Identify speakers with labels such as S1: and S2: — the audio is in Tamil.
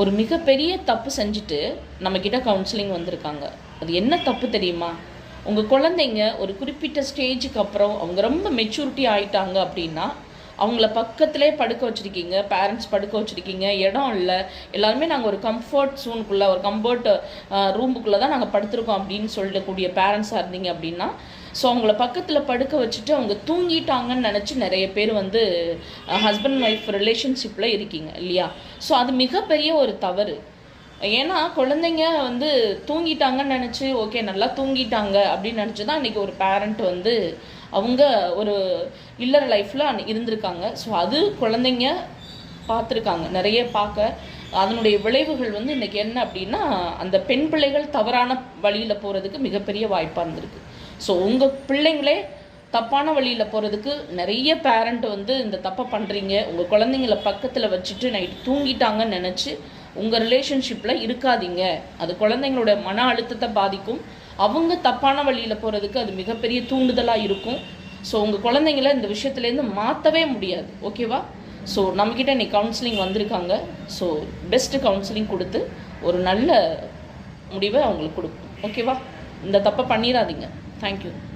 S1: ஒரு மிகப்பெரிய தப்பு செஞ்சுட்டு நம்மக்கிட்ட கவுன்சிலிங் வந்திருக்காங்க. அது என்ன தப்பு தெரியுமா? உங்கள் குழந்தைங்க ஒரு குறிப்பிட்ட ஸ்டேஜுக்கு அப்புறம் அவங்க ரொம்ப மெச்சூரிட்டி ஆயிட்டாங்க அப்படின்னா அவங்கள பக்கத்திலே படுக்க வச்சுருக்கீங்க பேரண்ட்ஸ் படுக்க வச்சுருக்கீங்க இடம் இல்லை. எல்லாருமே நாங்கள் ஒரு கம்ஃபர்ட் சூனுக்குள்ளே ஒரு கம்ஃபர்ட் ரூமுக்குள்ளே தான் நாங்கள் படுத்துருக்கோம் அப்படின்னு சொல்லக்கூடிய பேரண்ட்ஸாக இருந்தீங்க அப்படின்னா ஸோ அவங்கள பக்கத்தில் படுக்க வச்சுட்டு அவங்க தூங்கிட்டாங்கன்னு நினச்சி நிறைய பேர் வந்து ஹஸ்பண்ட் ஒய்ஃப் ரிலேஷன்ஷிப்பில் இருக்கீங்க இல்லையா? ஸோ அது மிகப்பெரிய ஒரு தவறு. ஏன்னா குழந்தைங்க வந்து தூங்கிட்டாங்கன்னு நினச்சி ஓகே நல்லா தூங்கிட்டாங்க அப்படின்னு நினச்சி தான் இன்றைக்கி ஒரு பேரண்ட் வந்து அவங்க ஒரு இல்லற லைஃப்பில் இருந்திருக்காங்க. ஸோ அது குழந்தைங்க பார்த்துருக்காங்க. நிறைய பார்க்க அதனுடைய விளைவுகள் வந்து இன்றைக்கி என்ன அப்படின்னா அந்த பெண் பிள்ளைகள் தவறான வழியில் போகிறதுக்கு மிகப்பெரிய வாய்ப்பாக இருந்திருக்கு. ஸோ உங்கள் பிள்ளைங்களே தப்பான வழியில் போகிறதுக்கு நிறைய பேரண்ட் வந்து இந்த தப்பை பண்ணுறீங்க உங்கள் குழந்தைங்கள பக்கத்தில் வச்சுட்டு நைட்டு தூங்கிட்டாங்கன்னு நினச்சி உங்கள் ரிலேஷன்ஷிப்பில் இருக்காதீங்க. அது குழந்தைங்களோட மன அழுத்தத்தை பாதிக்கும். அவங்க தப்பான வழியில் போகிறதுக்கு அது மிகப்பெரிய தூண்டுதலாக இருக்கும். ஸோ உங்கள் குழந்தைங்கள இந்த விஷயத்துலேருந்து மாற்றவே முடியாது. ஓகேவா ஸோ நம்மக்கிட்ட இன்னைக்கு கவுன்சிலிங் வந்திருக்காங்க. ஸோ பெஸ்ட்டு கவுன்சிலிங் கொடுத்து ஒரு நல்ல முடிவை அவங்களுக்கு கொடுக்கும். ஓகேவா இந்த தப்பை பண்ணிடாதீங்க thank you.